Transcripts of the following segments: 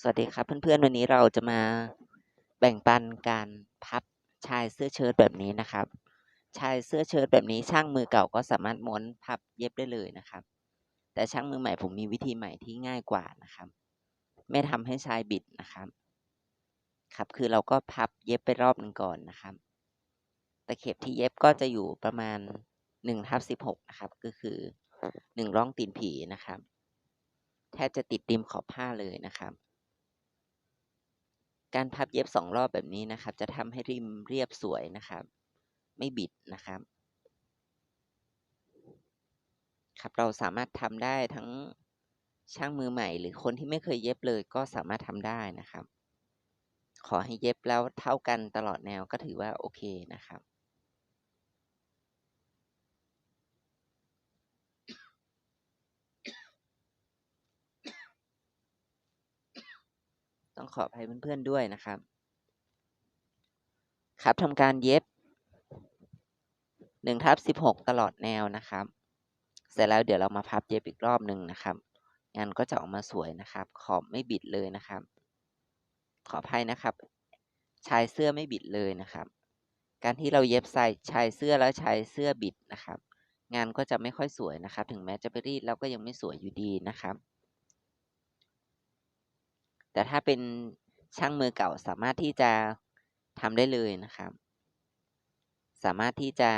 สวัสดีครับเพื่อนๆวันนี้เราจะมาแบ่งปันการพับชายเสื้อเชิ้ตแบบนี้นะครับ ชายเสื้อเชิ้ตแบบนี้ช่างมือเก่าก็สามารถม้วนพับเย็บได้เลยนะครับ แต่ช่างมือใหม่ผมมีวิธีใหม่ที่ง่ายกว่านะครับ ไม่ทำให้ชายบิดนะครับ ครับคือเราก็พับเย็บไปรอบหนึ่งก่อนนะครับตะเข็บที่เย็บก็จะอยู่ประมาณหนึ่งทับสิบหกนะครับ ก็คือหนึ่งร่องตีนผีนะครับ แทบจะติดริมขอบผ้าเลยนะครับ การพับเย็บสองรอบแบบนี้นะครับ จะทำให้ริมเรียบสวยนะครับ ไม่บิดนะครับ ครับเราสามารถทำได้ทั้งช่างมือใหม่ หรือคนที่ไม่เคยเย็บเลยก็สามารถทำได้นะครับ ขอให้เย็บแล้วเท่ากันตลอดแนวก็ถือว่าโอเคนะครับ ต้องขออภัยเพื่อนๆด้วยนะครับ ครับทำการเย็บหนึ่งทับสิบหกตลอดแนวนะครับ เสร็จแล้วเดี๋ยวเรามาพับเย็บอีกรอบหนึ่งนะครับงานก็จะออกมาสวยนะครับ ขอบไม่บิดเลยนะครับ ขออภัยนะครับ ชายเสื้อไม่บิดเลยนะครับ การที่เราเย็บใส่ชายเสื้อแล้วชายเสื้อบิดนะครับ งานก็จะไม่ค่อยสวยนะครับ ถึงแม้จะไปรีดแล้วก็ยังไม่สวยอยู่ดีนะครับ แต่ถ้าเป็นช่างมือเก่าสามารถที่จะทำได้เลยนะครับ สามารถที่จะ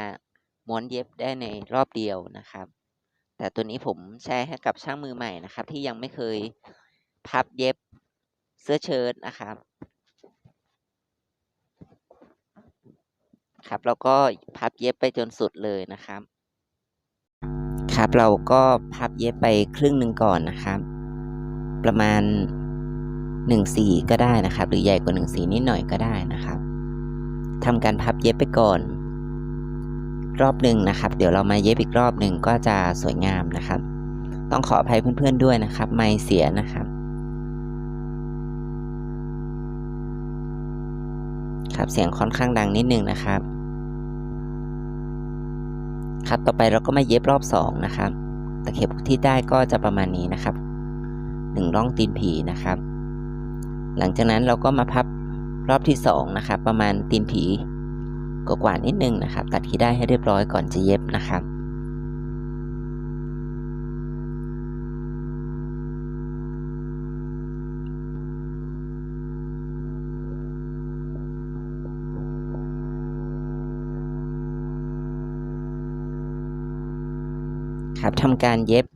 ม้วนเย็บได้ในรอบเดียวนะครับ แต่ตัวนี้ผมแชร์ให้กับช่างมือใหม่นะครับ ที่ยังไม่เคยพับเย็บเสื้อเชิ้ตนะครับ ครับแล้วก็พับเย็บไปจนสุดเลยนะครับ ครับเราก็พับเย็บไปครึ่งหนึ่งก่อนนะครับ ประมาณ หนึ่งสีก็ได้นะครับ หรือใหญ่กว่าหนึ่งสีนิดหน่อยก็ได้นะครับทำการพับเย็บไปก่อน รอบหนึ่งนะครับ เดี๋ยวเรามาเย็บอีกรอบหนึ่งก็จะสวยงามนะครับ ต้องขออภัยเพื่อนๆด้วยนะครับ ไม่เสียนะครับ ครับเสียงค่อนข้างดังนิดนึงนะครับ ครับต่อไปเราก็มาเย็บรอบสองนะครับตะเข็บที่ได้ก็จะประมาณนี้นะครับหนึ่งร่องตีนผีนะครับ หลังจากนั้นเราก็มาพับรอบที่สองนะครับประมาณตีนผีกว่านิดนึงนะครับ ตัดที่ได้ให้เรียบร้อยก่อนจะเย็บนะครับครับทำการเย็บ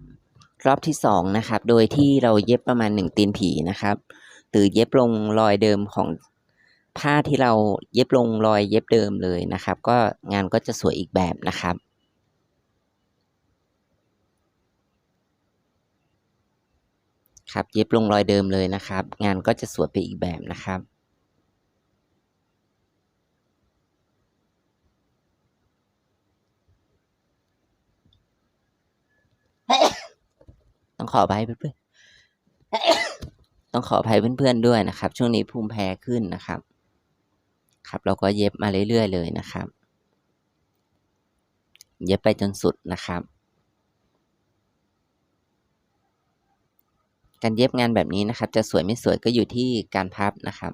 รอบที่สองนะครับ โดยที่เราเย็บประมาณหนึ่งตีนผีนะครับ หรือเย็บลงรอยเดิมของผ้าที่เราเย็บลงรอยเย็บเดิมเลยนะครับ ก็งานก็จะสวยอีกแบบนะครับ ครับเย็บลงรอยเดิมเลยนะครับ งานก็จะสวยไปอีกแบบนะครับต้องขออภัยเพื่อน ต้องขออภัยเพื่อนๆด้วยนะครับ ช่วงนี้ภูมิแพ้ขึ้นนะครับ ครับเราก็เย็บมาเรื่อยๆเลยนะครับ เย็บไปจนสุดนะครับ การเย็บงานแบบนี้นะครับ จะสวยไม่สวยก็อยู่ที่การพับนะครับ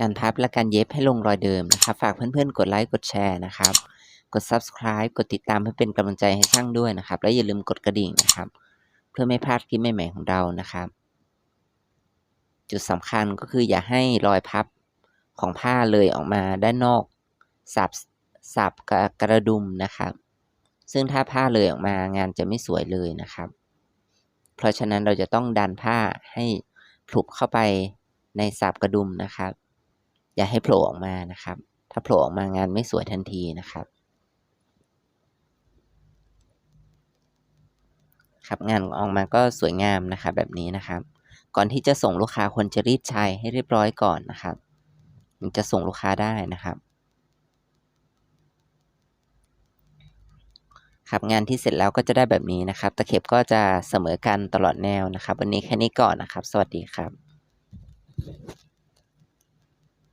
การพับและการเย็บให้ลงรอยเดิมนะครับ ฝากเพื่อนๆ กดไลค์ กดแชร์นะครับ กด subscribe กดติดตามเพื่อเป็นกำลังใจให้ช่างด้วยนะครับ และอย่าลืมกดกระดิ่งนะครับ เพื่อไม่พลาดคลิปใหม่ๆของเรานะครับ จุดสำคัญก็คืออย่าให้รอยพับของผ้าเลยออกมาด้านนอกสับสับกระกระดุมนะครับ ซึ่งถ้าผ้าเลยออกมางานจะไม่สวยเลยนะครับ เพราะฉะนั้นเราจะต้องดันผ้าให้ผลุบเข้าไปในสับกระดุมนะครับ อย่าให้โผล่ออกมานะครับ ถ้าโผล่ออกมางานไม่สวยทันทีนะครับ ครับงานออกมาก็สวยงามนะครับแบบนี้นะครับ ก่อนที่จะส่งลูกค้าควรจะรีดชายให้เรียบร้อยก่อนนะครับถึงจะส่งลูกค้าได้นะครับ ครับงานที่เสร็จแล้วก็จะได้แบบนี้นะครับ ตะเข็บก็จะเสมอกันตลอดแนวนะครับ วันนี้แค่นี้ก่อนนะครับ สวัสดีครับ